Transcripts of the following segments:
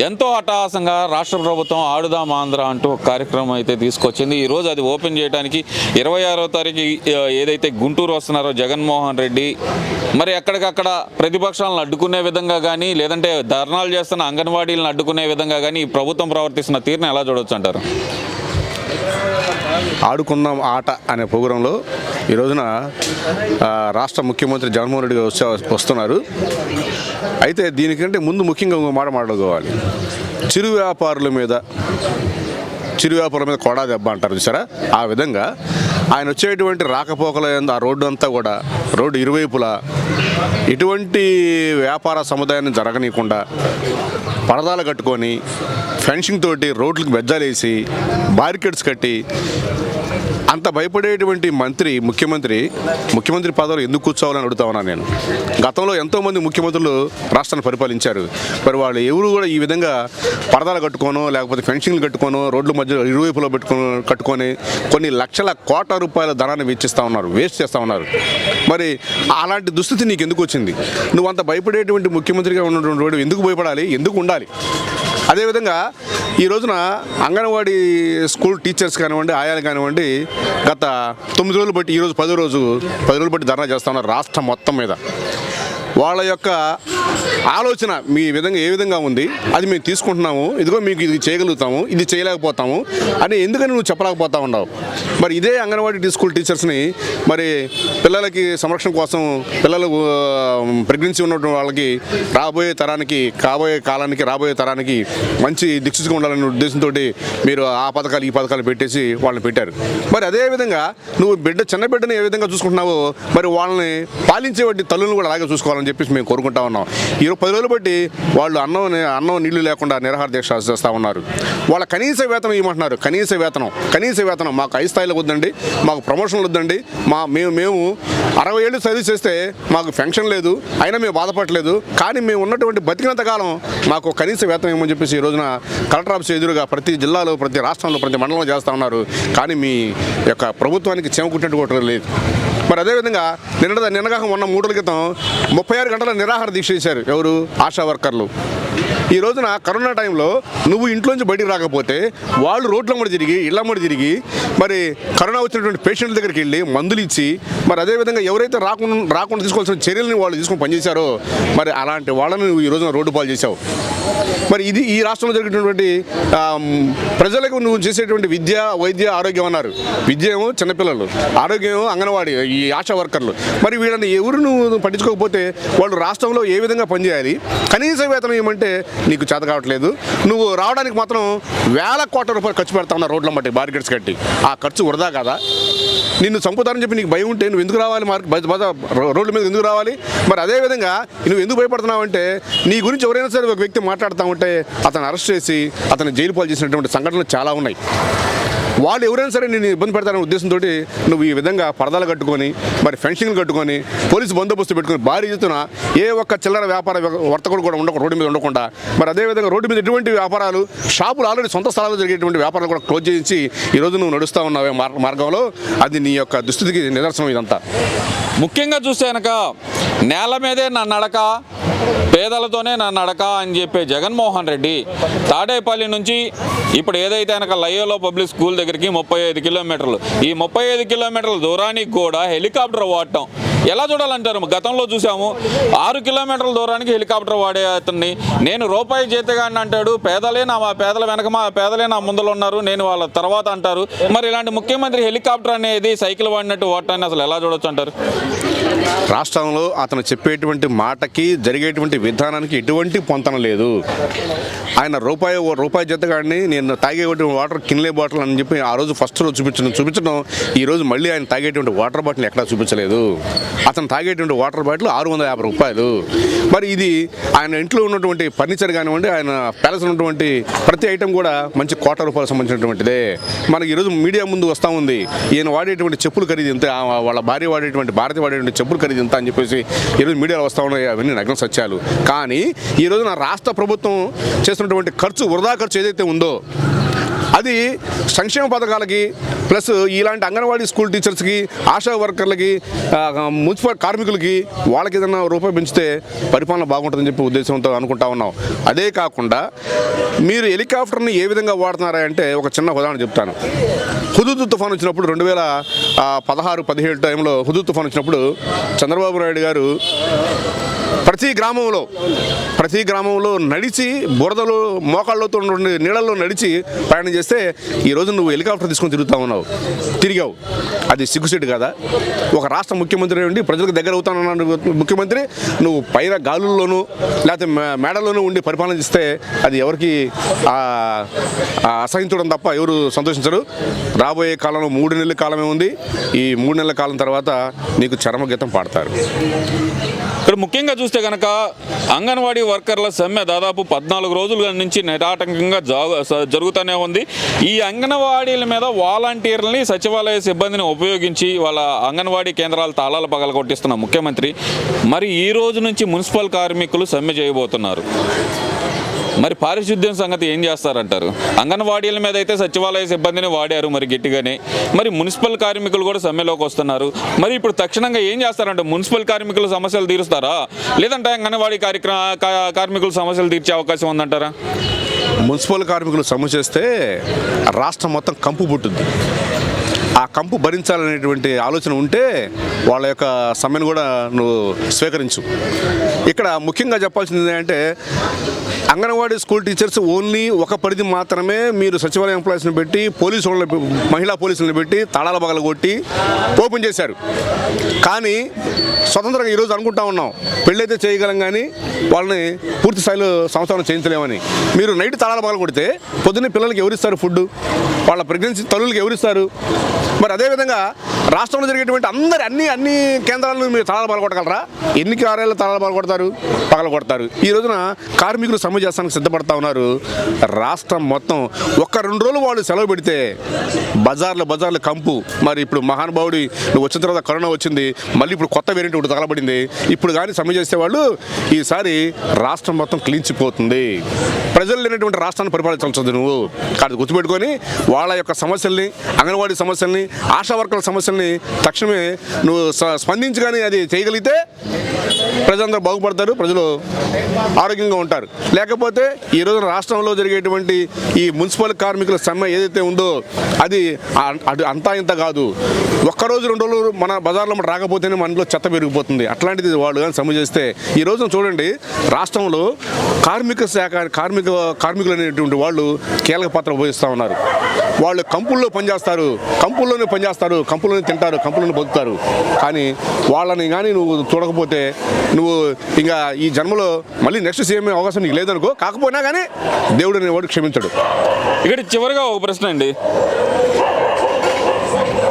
ఎంతో అట్టహాసంగా రాష్ట్ర ప్రభుత్వం ఆడుదాం ఆంధ్ర అంటూ కార్యక్రమం అయితే తీసుకొచ్చింది. ఈరోజు అది ఓపెన్ చేయడానికి ఇరవై ఆరో తారీఖు ఏదైతే గుంటూరు వస్తున్నారో జగన్మోహన్ రెడ్డి మరి ఎక్కడికక్కడ ప్రతిపక్షాలను అడ్డుకునే విధంగా కానీ లేదంటే ధర్నాలు చేస్తున్న అంగన్వాడీలను అడ్డుకునే విధంగా కానీ ఈ ప్రభుత్వం ప్రవర్తిస్తున్న తీరును ఎలా చూడొచ్చు అంటారు? ఆడుకుందాం ఆట అనే ప్రోగ్రాంలో ఈ రోజున రాష్ట్ర ముఖ్యమంత్రి జగన్మోహన్ రెడ్డి వచ్చే వస్తున్నారు. అయితే దీనికంటే ముందు ముఖ్యంగా ఇంకో మాట మాట్లాడుకోవాలి. చిరు వ్యాపారుల మీద చిరు వ్యాపారుల మీద కొడా దెబ్బ అంటారు చూసారా? ఆ విధంగా ఆయన వచ్చేటువంటి రాకపోకల ఆ రోడ్డు అంతా కూడా రోడ్డు ఇరువైపులా ఎటువంటి వ్యాపార సముదాయాన్ని జరగనీయకుండా పరదాలు కట్టుకొని ఫెన్సింగ్ తోటి రోడ్లకు బెజ్జాలేసి బారికేడ్స్ కట్టి అంత భయపడేటువంటి మంత్రి ముఖ్యమంత్రి ముఖ్యమంత్రి పదవులు ఎందుకు కూర్చోవాలని అడుగుతా ఉన్నాను నేను. గతంలో ఎంతోమంది ముఖ్యమంత్రులు రాష్ట్రాన్ని పరిపాలించారు. మరి వాళ్ళు ఎవరు కూడా ఈ విధంగా పరదాలు కట్టుకోనో లేకపోతే ఫెన్సింగ్లు కట్టుకోనో రోడ్ల మధ్య ఇరువైపులో పెట్టుకొని కట్టుకొని కొన్ని లక్షల కోట్ల రూపాయల ధనాన్ని వెచ్చిస్తూ ఉన్నారు వేస్ట్ చేస్తూ ఉన్నారు. మరి అలాంటి దుస్థితి నీకు ఎందుకు వచ్చింది? నువ్వు అంత భయపడేటువంటి ముఖ్యమంత్రిగా ఉన్నటువంటి ఎందుకు భయపడాలి? ఎందుకు ఉండాలి? అదేవిధంగా ఈ రోజున అంగన్వాడీ స్కూల్ టీచర్స్ కానివ్వండి ఆయాలు కానివ్వండి గత తొమ్మిది రోజులు బట్టి ఈరోజు పదో రోజు పది రోజులు బట్టి ధర్నా చేస్తా ఉన్నారు రాష్ట్రం మొత్తం మీద. వాళ్ళ యొక్క ఆలోచన మీ విధంగా ఏ విధంగా ఉంది అది మేము తీసుకుంటున్నాము ఇదిగో మీకు ఇది చేయగలుగుతాము ఇది చేయలేకపోతాము అని ఎందుకని నువ్వు చెప్పలేకపోతా ఉన్నావు? మరి ఇదే అంగన్వాడీ స్కూల్ టీచర్స్ని మరి పిల్లలకి సంరక్షణ కోసం పిల్లలు ప్రెగ్నెన్సీ ఉన్నటువంటి వాళ్ళకి రాబోయే తరానికి కాబోయే కాలానికి రాబోయే తరానికి మంచి దిక్సుగా ఉండాలనే ఉద్దేశంతో మీరు ఆ పథకాలు ఈ పథకాలు పెట్టేసి వాళ్ళని పెట్టారు. మరి అదే విధంగా నువ్వు బిడ్డ చిన్న బిడ్డని ఏ విధంగా చూసుకుంటున్నావో మరి వాళ్ళని పాలించేవాటి తల్లులను కూడా అలాగే చూసుకోవాలని చెప్పేసి మేము కోరుకుంటా ఉన్నాం. ఈరోజు పది రోజులు బట్టి వాళ్ళు అన్నం అన్నం నీళ్ళు లేకుండా నిరాహార దీక్ష చేస్తూ ఉన్నారు. వాళ్ళ కనీస వేతనం ఇవ్వమంటున్నారు. కనీస వేతనం కనీస వేతనం. మాకు ఐదు స్థాయిలో వద్దండి మాకు ప్రమోషన్లు వద్దండి. మా మేము మేము అరవై ఏళ్ళు సర్వీస్ చేస్తే మాకు పెన్షన్ లేదు అయినా మేము బాధపడలేదు కానీ మేము ఉన్నటువంటి బతికినంత కాలం మాకు కనీస వేతనం ఇవ్వమని చెప్పేసి ఈ రోజున కలెక్టర్ ఆఫీస్ ఎదురుగా ప్రతి జిల్లాలో ప్రతి రాష్ట్రంలో ప్రతి మండలంలో చేస్తూ ఉన్నారు. కానీ మీ యొక్క ప్రభుత్వానికి చెమకుట్టినట్టు కూడా లేదు. మరి అదేవిధంగా నిన్న నిన్నగాక మొన్న మూడు రోజుల క్రితం ముప్పై ముప్పై ఆరు గంటల నిరాహార దీక్ష చేశారు ఎవరు? ఆశా వర్కర్లు. ఈ రోజున కరోనా టైంలో నువ్వు ఇంట్లోంచి బయటికి రాకపోతే వాళ్ళు రోడ్ల ముడి తిరిగి ఇళ్ళ ముడి తిరిగి మరి కరోనా వచ్చినటువంటి పేషెంట్ల దగ్గరికి వెళ్ళి మందులు ఇచ్చి మరి అదేవిధంగా ఎవరైతే రాకుండా రాకుండా తీసుకోవాల్సిన చర్యలను వాళ్ళు తీసుకొని పనిచేశారో మరి అలాంటి వాళ్ళని నువ్వు ఈ రోజున రోడ్డు పాలు చేశావు. మరి ఇది ఈ రాష్ట్రంలో జరిగినటువంటి ప్రజలకు నువ్వు చేసేటువంటి విద్య వైద్య ఆరోగ్యం అన్నారు. విద్య ఏమో చిన్నపిల్లలు ఆరోగ్యం ఏమో అంగన్వాడీ ఈ ఆశా వర్కర్లు. మరి వీళ్ళని ఎవరు నువ్వు పట్టించుకోకపోతే వాళ్ళు రాష్ట్రంలో ఏ విధంగా పనిచేయాలి? కనీస వేతనం ఏమంటే నీకు చేత కావట్లేదు. నువ్వు రావడానికి మాత్రం వేల కోట్ల రూపాయలు ఖర్చు పెడతా ఉన్నా రోడ్ల మట్టి బార్గెట్స్ కట్టి. ఆ ఖర్చు వృధా కదా? నిన్ను చంపుతారని చెప్పి నీకు భయం ఉంటే నువ్వు ఎందుకు రావాలి? మార్క్ రోడ్ల మీద ఎందుకు రావాలి? మరి అదే విధంగా నువ్వు ఎందుకు భయపడుతున్నావు అంటే నీ గురించి ఎవరైనా సరే ఒక వ్యక్తి మాట్లాడుతూ ఉంటే అతను అరెస్ట్ చేసి అతను జైలు పాలు చేసినటువంటి సంఘటనలు చాలా ఉన్నాయి. వాళ్ళు ఎవరైనా సరే నేను ఇబ్బంది పెడతారనే ఉద్దేశంతో నువ్వు ఈ విధంగా పరదాలు కట్టుకొని మరి ఫెన్సింగ్లు కట్టుకొని పోలీసు బందోబస్తు పెట్టుకొని భారీ ఎత్తున ఏ ఒక్క చిల్లర వ్యాపార వర్తకుడు కూడా ఉండకుండా రోడ్డు మీద ఉండకుండా మరి అదేవిధంగా రోడ్డు మీద ఎటువంటి వ్యాపారాలు షాపులు ఆల్రెడీ సొంత స్థలాల్లో జరిగేటువంటి వ్యాపారాలు కూడా క్లోజ్ చేయించి ఈరోజు నువ్వు నడుస్తూ ఉన్నావే మార్గంలో అది నీ యొక్క దుస్థితికి నిదర్శనం ఇదంతా. ముఖ్యంగా చూస్తే కనుక నేల మీదే నా నడక పేదలతోనే నా నడక అని చెప్పే జగన్మోహన్ రెడ్డి తాడేపల్లి నుంచి ఇప్పుడు ఏదైతే కనుక లయోలో పబ్లిక్ స్కూల్ దగ్గరికి ముప్పై ఐదు కిలోమీటర్లు. ఈ ముప్పై ఐదు కిలోమీటర్ల దూరానికి కూడా హెలికాప్టర్ వాడటం. ఎలా చూడాలంటారు? గతంలో చూసాము ఆరు కిలోమీటర్ల దూరానికి హెలికాప్టర్ వాడే అతన్ని. నేను రూపాయి జీతగాడిని అంటాడు పేదలే నా మా పేదల వెనక మా పేదలే నా ముందలు ఉన్నారు నేను వాళ్ళ తర్వాత అంటారు. మరి ఇలాంటి ముఖ్యమంత్రి హెలికాప్టర్ అనేది సైకిల్ వాడినట్టు వాడటాన్ని అసలు ఎలా చూడొచ్చు అంటారు? రాష్ట్రంలో అతను చెప్పేటువంటి మాటకి జరిగేటువంటి విధానానికి ఎటువంటి పొంతన లేదు. ఆయన రూపాయి రూపాయి జతగాడిని నేను తాగేటువంటి వాటర్ కిన్లే బాటిల్ అని చెప్పి ఆ రోజు ఫస్ట్ రోజు చూపించడం చూపించడం ఈ రోజు మళ్ళీ ఆయన తాగేటువంటి వాటర్ బాటిల్ ఎక్కడా చూపించలేదు. అతను తాగేటువంటి వాటర్ బాటిల్ ఆరు వందల యాభై రూపాయలు. మరి ఇది ఆయన ఇంట్లో ఉన్నటువంటి ఫర్నిచర్ కానివ్వండి ఆయన ప్యాలెస్ ఉన్నటువంటి ప్రతి ఐటెం కూడా మంచి కోట్ల రూపాయలు సంబంధించినటువంటిదే. మనకి ఈరోజు మీడియా ముందు వస్తూ ఉంది ఈయన వాడేటువంటి చెప్పులు ఖరీదు ఎంత వాళ్ళ భార్య వాడేటువంటి భారతి వాడేటువంటి చెప్పులు ఖరీదు ఎంత అని చెప్పేసి ఈరోజు మీడియాలో వస్తూ ఉన్నాయి అవన్నీ నగ్న సత్యాలు. కానీ ఈ రోజు నా రాష్ట్ర ప్రభుత్వం చేస్తున్నటువంటి ఖర్చు వృధా ఖర్చు ఏదైతే ఉందో అది సంక్షేమ పథకాలకి ప్లస్ ఇలాంటి అంగన్వాడీ స్కూల్ టీచర్స్కి ఆశా వర్కర్లకి మున్సిపల్ కార్మికులకి వాళ్ళకి ఏదైనా రూపాయి పెంచితే పరిపాలన బాగుంటుందని చెప్పి ఉద్దేశంతో అనుకుంటా ఉన్నాం. అదే కాకుండా మీరు హెలికాప్టర్ని ఏ విధంగా వాడుతున్నారా అంటే ఒక చిన్న ఉదాహరణ చెప్తాను. హుదూద్ తుఫాన్ వచ్చినప్పుడు రెండు వేల పదహారు పదిహేడు టైంలో హుదూద్ తుఫాన్ వచ్చినప్పుడు చంద్రబాబు నాయుడు గారు ప్రతి గ్రామంలో ప్రతి గ్రామంలో నడిచి బురదలో మోకాళ్ళతో ఉండే నీళ్ళల్లో నడిచి ప్రయాణం చేస్తే ఈ రోజు నువ్వు హెలికాప్టర్ తీసుకొని తిరుగుతా ఉన్నావు. తిరిగావు. అది సిగ్గుసెట్ కదా? ఒక రాష్ట్ర ముఖ్యమంత్రి ఉండి ప్రజలకు దగ్గర అవుతానన్న ముఖ్యమంత్రి. నువ్వు పైన గాలుల్లోనూ లేకపోతే మే- మేడల్లోనూ ఉండి పరిపాలన చేస్తే అది ఎవరికి అసహించడం తప్ప ఎవరు సంతోషించరు. రాబోయే కాలంలో మూడు నెలల కాలమే ఉంది. ఈ మూడు నెలల కాలం తర్వాత నీకు చరమగీతం పాడతారు. ఇక్కడ ముఖ్యంగా చూస్తే కనుక అంగన్వాడీ వర్కర్ల సమ్మె దాదాపు పద్నాలుగు రోజుల నుంచి నిరాటంకంగా జరుగుతూనే ఉంది. ఈ అంగన్వాడీల మీద వాలంటీర్లని సచివాలయ సిబ్బందిని ఉపయోగించి వాళ్ళ అంగన్వాడీ కేంద్రాల తాళాలు పగల కొట్టిస్తున్న ముఖ్యమంత్రి మరి ఈ రోజు నుంచి మున్సిపల్ కార్మికులు సమ్మె చేయబోతున్నారు. మరి పారిశుద్ధ్యం సంగతి ఏం చేస్తారంటారు? అంగన్వాడీల మీద అయితే సచివాలయ సిబ్బందిని వాడారు మరి గట్టిగానే. మరి మున్సిపల్ కార్మికులు కూడా సమ్మెలోకి వస్తున్నారు. మరి ఇప్పుడు తక్షణంగా ఏం చేస్తారంటే మున్సిపల్ కార్మికుల సమస్యలు తీరుస్తారా? లేదంటే అంగన్వాడీ కార్యక్రమ కార్మికులు కార్మికుల సమస్యలు తీర్చే అవకాశం ఉందంటారా? మున్సిపల్ కార్మికులు సమస్య చేస్తే రాష్ట్రం మొత్తం కంపు పుట్టుద్ది. ఆ కంపు భరించాలనేటువంటి ఆలోచన ఉంటే వాళ్ళ యొక్క సమ్మెను కూడా నువ్వు స్వీకరించు. ఇక్కడ ముఖ్యంగా చెప్పాల్సింది ఏంటంటే అంగన్వాడీ స్కూల్ టీచర్స్ ఓన్లీ ఒక పరిధి మాత్రమే మీరు సచివాలయ ఎంప్లాయీస్ని పెట్టి పోలీసు వాళ్ళని మహిళా పోలీసులను పెట్టి తాళాల బగలు కొట్టి ఓపెన్ చేశారు. కానీ స్వతంత్రంగా ఈరోజు అనుకుంటా ఉన్నాం పెళ్ళైతే చేయగలం కానీ వాళ్ళని పూర్తి స్థాయిలో సంస్థలను చేయించలేమని. మీరు నైట్ తాళాల పగల కొడితే పొద్దున్నే పిల్లలకి ఎవరిస్తారు ఫుడ్ వాళ్ళ ప్రెగ్నెన్సీ తల్లులకి ఎవరిస్తారు? మరి అదేవిధంగా రాష్ట్రంలో జరిగేటువంటి అందరి అన్ని అన్ని కేంద్రాలను మీరు తలాలు పాల్గొట్టగలరా ఎన్ని కార్యాలయాలు తలాలు పాల్గొడతారు పగల కొడతారు ఈ రోజున కార్మికులు సమ్మె చేస్తానికి సిద్ధపడతా ఉన్నారు. రాష్ట్రం మొత్తం ఒక్క రెండు రోజులు వాళ్ళు సెలవు పెడితే బజార్లు బజార్లు కంపు. మరి ఇప్పుడు మహానుభావుడి నువ్వు వచ్చిన తర్వాత కరోనా వచ్చింది మళ్ళీ ఇప్పుడు కొత్త వేరియంట్ ఒకటి తగలబడింది. ఇప్పుడు కానీ సమ్మె చేసే వాళ్ళు ఈసారి రాష్ట్రం మొత్తం క్లీంచిపోతుంది ప్రజలు లేనటువంటి రాష్ట్రాన్ని పరిపాలించవచ్చు నువ్వు. కాదు గుర్తుపెట్టుకొని వాళ్ళ యొక్క సమస్యల్ని అంగన్వాడీ సమస్యల్ని ఆశా వర్కర్ల సమస్యల్ని తక్షణమే నువ్వు స్పందించి కానీ అది చేయగలిగితే ప్రజలందరూ బాగుపడతారు ప్రజలు ఆరోగ్యంగా ఉంటారు. లేకపోతే ఈ రోజు రాష్ట్రంలో జరిగేటువంటి ఈ మున్సిపల్ కార్మికుల సమ్మె ఏదైతే ఉందో అది అటు అంతా ఇంత కాదు. ఒక్కరోజు రెండు రోజులు మన బజార్లో మనం రాకపోతేనే మనలో చెత్త పెరిగిపోతుంది. అట్లాంటిది వాళ్ళు కానీ సమ్మె చేస్తే ఈ రోజున చూడండి రాష్ట్రంలో కార్మిక శాఖ కార్మిక కార్మికులు అనేటువంటి వాళ్ళు కీలక పాత్ర ఉపయోగిస్తూ ఉన్నారు. వాళ్ళు కంపుల్లో పనిచేస్తారు కంపుల్లోనే పనిచేస్తారు కంపుల్లోనే తింటారు కంపెనీలు బతుకుతారు కానీ వాళ్ళని కానీ నువ్వు చూడకపోతే నువ్వు ఇంకా ఈ జన్మలో మళ్ళీ నెక్స్ట్ సీఎం అవకాశం నీకు లేదనుకో కాకపోయినా కానీ దేవుడు అనేవాడు క్షమించడు. ఇక్కడ చివరిగా ఒక ప్రశ్న అండి.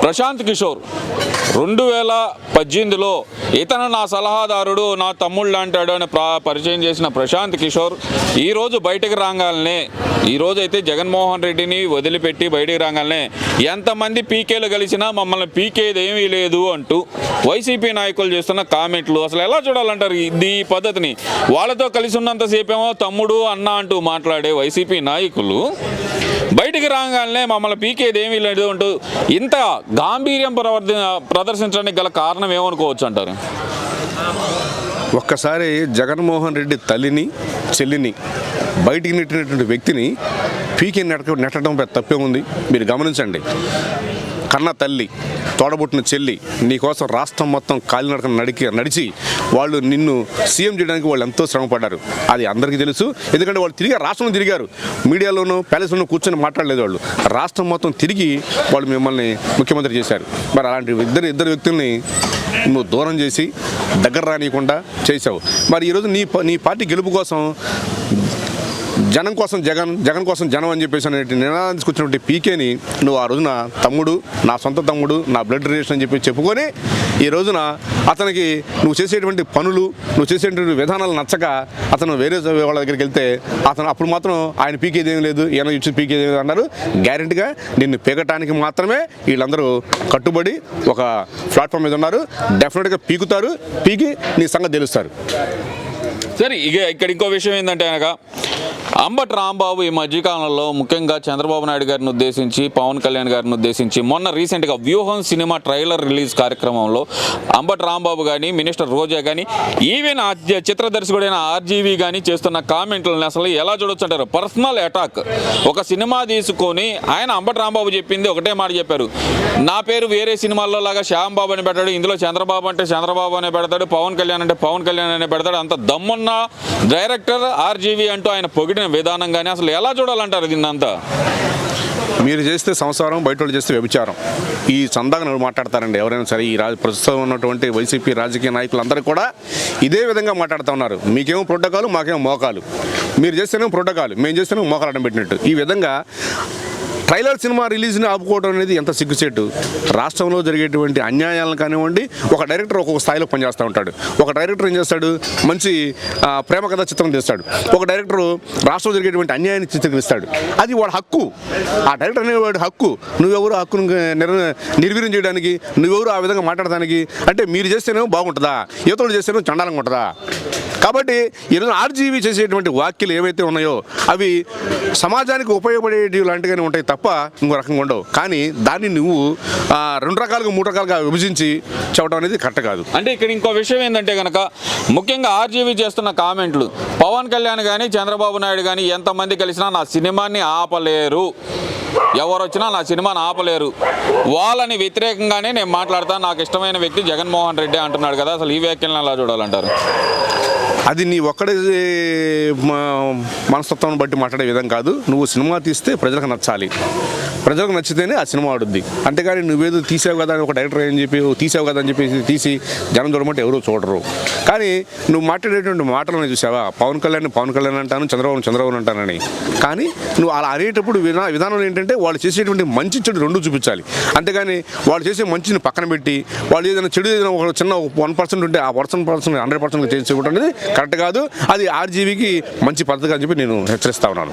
ప్రశాంత్ కిషోర్ రెండు వేల పద్దెనిమిదిలో ఇతను నా సలహాదారుడు నా తమ్ముళ్ళు అంటాడు అని పరిచయం చేసిన ప్రశాంత్ కిషోర్ ఈరోజు బయటకు రాగానే ఈరోజైతే జగన్మోహన్ రెడ్డిని వదిలిపెట్టి బయటికి రాగానే ఎంతమంది పీకేలు కలిసినా మమ్మల్ని పీకేది ఏమీ లేదు అంటూ వైసీపీ నాయకులు చేస్తున్న కామెంట్లు. అసలు ఎలా చూడాలంటారు ఇది ఈ పద్ధతిని? వాళ్ళతో కలిసి ఉన్నంతసేపేమో తమ్ముడు అన్న అంటూ మాట్లాడే వైసీపీ నాయకులు బయటికి రాగానే మమ్మల్ని పీకేది ఏమీ లేదు అంటూ ఇంత గాంభీర్యం ప్రవర్తి ప్రదర్శించడానికి గల కారణం ఏమనుకోవచ్చు అంటారు? ఒక్కసారి జగన్మోహన్ రెడ్డి తల్లిని చెల్లిని బయటికి నెట్టినటువంటి వ్యక్తిని పీకి నెట్ట నెట్టడం తప్పే ఉంది. మీరు గమనించండి. కన్న తల్లి తోడబుట్టిన చెల్లి నీకోసం రాష్ట్రం మొత్తం కాలినడక నడికి నడిచి వాళ్ళు నిన్ను సీఎం చేయడానికి వాళ్ళు ఎంతో శ్రమపడ్డారు. అది అందరికీ తెలుసు. ఎందుకంటే వాళ్ళు తిరిగి రాష్ట్రంలో తిరిగారు. మీడియాలోనూ ప్యాలెస్లోనూ కూర్చొని మాట్లాడలేదు వాళ్ళు. రాష్ట్రం మొత్తం తిరిగి వాళ్ళు మిమ్మల్ని ముఖ్యమంత్రి చేశారు. మరి అలాంటి ఇద్దరు ఇద్దరు వ్యక్తుల్ని నువ్వు దూరం చేసి దగ్గర రానియకుండా చేశావు. మరి ఈరోజు నీ నీ పార్టీ గెలుపు కోసం జనం కోసం జగన్ జగన్ కోసం జనం అని చెప్పేసి అనేటి నినాదం తీసుకొచ్చినటువంటి పీకేని నువ్వు ఆ రోజున తమ్ముడు నా సొంత తమ్ముడు నా బ్లడ్ రిలేషన్ అని చెప్పి చెప్పుకొని ఈ రోజున అతనికి నువ్వు చేసేటువంటి పనులు నువ్వు చేసేటువంటి విధానాలు నచ్చక అతను వేరే వాళ్ళ దగ్గరికి వెళ్తే అతను అప్పుడు మాత్రం ఆయన పీకేదేం లేదు ఈయన ఇచ్చి పీకేదేం లేదు అన్నారు. గ్యారెంటీగా నిన్ను పీకటానికి మాత్రమే వీళ్ళందరూ కట్టుబడి ఒక ప్లాట్ఫామ్ మీద ఉన్నారు. డెఫినెట్గా పీకుతారు పీకి నీ సంగతి తెలుస్తారు. సరే ఇక ఇక్కడ ఇంకో విషయం ఏంటంటే అనగా అంబటి రాంబాబు ఈ మధ్యకాలంలో ముఖ్యంగా చంద్రబాబు నాయుడు గారిని ఉద్దేశించి పవన్ కళ్యాణ్ గారిని ఉద్దేశించి మొన్న రీసెంట్గా వ్యూహం సినిమా ట్రైలర్ రిలీజ్ కార్యక్రమంలో అంబటి రాంబాబు కానీ మినిస్టర్ రోజా కానీ ఈవెన్ చిత్రదర్శకుడైన ఆర్జీవీ చిత్ర దర్శకుడైన ఆర్జీవి కానీ చేస్తున్న కామెంట్లను అసలు ఎలా చూడొచ్చు అంటారు? పర్సనల్ అటాక్ ఒక సినిమా తీసుకొని ఆయన అంబటి రాంబాబు చెప్పింది ఒకటే మాట చెప్పారు. నా పేరు వేరే సినిమాల్లో లాగా శ్యామ్ బాబు అని పెడతాడు ఇందులో చంద్రబాబు అంటే చంద్రబాబు అనే పెడతాడు పవన్ కళ్యాణ్ అంటే పవన్ కళ్యాణ్ అనే పెడతాడు అంత దమ్మున్న డైరెక్టర్ ఆర్జీవి అంటూ ఆయన పొగిడిన విధానం కానీ అసలు ఎలా చూడాలంటారు దీన్నంతా మీరు చేస్తే సంసారం బయట వాళ్ళు చేస్తే వ్యభిచారం. ఈ చందాగా నువ్వు మాట్లాడతారండి. ఎవరైనా సరే ఈ రాజ ప్రస్తుతం ఉన్నటువంటి వైసీపీ రాజకీయ నాయకులందరూ కూడా ఇదే విధంగా మాట్లాడుతూ ఉన్నారు. మీకేమో ప్రోటోకాలు మాకేమో మోకాలు. మీరు చేస్తేనేమో ప్రోటోకాలు మేము చేస్తేనేమో మోకాలు అడ్డం పెట్టినట్టు. ఈ విధంగా ట్రైలర్ సినిమా రిలీజ్ని ఆపుకోవడం అనేది ఎంత సిగ్గుసేటు రాష్ట్రంలో జరిగేటువంటి అన్యాయాలను కానివ్వండి ఒక డైరెక్టర్ ఒక్కొక్క స్థాయిలో పనిచేస్తూ ఉంటాడు. ఒక డైరెక్టర్ ఏం చేస్తాడు? మంచి ప్రేమ కథ చిత్రం తీస్తాడు. ఒక డైరెక్టర్ రాష్ట్రంలో జరిగేటువంటి అన్యాయాన్ని చిత్రీకరిస్తాడు. అది వాడు హక్కు. ఆ డైరెక్టర్ అనేవాడు హక్కు. నువ్వెవరు హక్కును నిర్ నిర్వీర్యం చేయడానికి నువ్వెవరు ఆ విధంగా మాట్లాడడానికి? అంటే మీరు చేస్తేనేమో బాగుంటుందా? యువతలు చేస్తేనేమో చండాలంగా ఉంటుందా? కాబట్టి ఈరోజు ఆర్జీవీ చేసేటువంటి వాక్యలు ఏవైతే ఉన్నాయో అవి సమాజానికి ఉపయోగపడేటివి లాంటిగానే ఉంటాయి తప్ప ఇంకో రకంగా ఉండవు. కానీ దాన్ని నువ్వు రెండు రకాలుగా మూడు రకాలుగా విభజించి చెప్పడం అనేది కరెక్ట్ కాదు. అంటే ఇక్కడ ఇంకో విషయం ఏంటంటే కనుక ముఖ్యంగా ఆర్జీవీ చేస్తున్న కామెంట్లు పవన్ కళ్యాణ్ కానీ చంద్రబాబు నాయుడు కానీ ఎంతమంది కలిసినా నా సినిమాని ఆపలేరు. ఎవరు వచ్చినా నా సినిమాని ఆపలేరు. వాళ్ళని వ్యతిరేకంగానే నేను మాట్లాడతాను నాకు ఇష్టమైన వ్యక్తి జగన్మోహన్ రెడ్డి అంటున్నాడు కదా అసలు ఈ వ్యాఖ్యలను అలా చూడాలంటారు? అది నీ ఒక్కడే మనస్తత్వం బట్టి మాట్లాడే విధం కాదు. నువ్వు సినిమా తీస్తే ప్రజలకు నచ్చాలి. ప్రజలకు నచ్చితేనే ఆ సినిమా ఆడుద్ది. అంతేగాని నువ్వేదో తీసావు కదా అని ఒక డైరెక్టర్ ఏం చెప్పి తీసావు కదా అని చెప్పేసి తీసి జనం చూడమంటే ఎవరూ చూడరు. కానీ నువ్వు మాట్లాడేటువంటి మాటలను చూసావా? పవన్ కళ్యాణ్ పవన్ కళ్యాణ్ అంటాను చంద్రబాబు చంద్రబాబు అంటానని. కానీ నువ్వు అలా అనేటప్పుడు వినా విధానం ఏంటంటే వాళ్ళు చేసేటువంటి మంచి చెడు రెండు చూపించాలి. అంతేగాని వాళ్ళు చేసే మంచిని పక్కన పెట్టి వాళ్ళు ఏదైనా చెడు ఏదైనా ఒక చిన్న వన్ పర్సెంట్ ఉంటే ఆ పర్సెంట్ పర్సెంట్ హండ్రెడ్ పర్సెంట్ చేసి అనేది కరెక్ట్ కాదు. అది ఆర్జీవీకి మంచి పద్ధతి అని చెప్పి నేను హెచ్చరిస్తా ఉన్నాను.